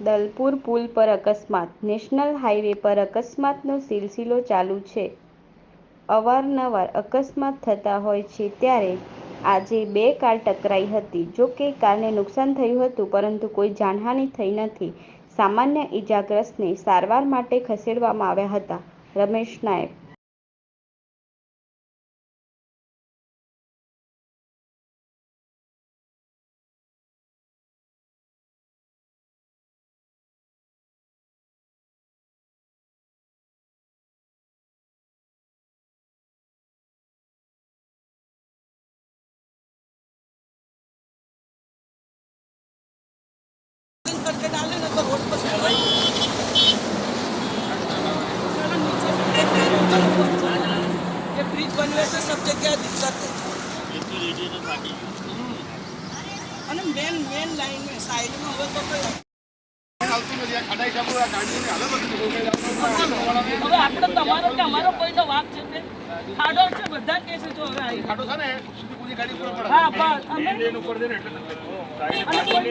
જલપુર પુલ પર અકસ્માત. National highway પર અકસ્માતનો સિલસિલો ચાલુ છે. અવારનવાર અકસ્માત થતા હોય છે ત્યારે આજે બે કાર ટકરાઈ હતી. જો કે કારને નુકસાન થયું હતું, પરંતુ કોઈ જાનહાનિ થઈ નથી. સામાન્ય ઈજાગ્રસ્તને સારવાર માટે ખસેડવામાં આવ્યા હતા. રમેશ નાયક करके डाले ना तो रोड पर से साला नीचे से एक पैर ऊपर ऊपर चला। ये ब्रिज बनने से सब जगह दिक्कत है અને મેન મેન લાઈન में साइड में હવે તો કોઈ હવે આપણે તમારો કે અમારો કોઈનો વાક છે તે ખાડો છે બધા કે છે જો હવે આવી હા બસ અમે અને કોઈ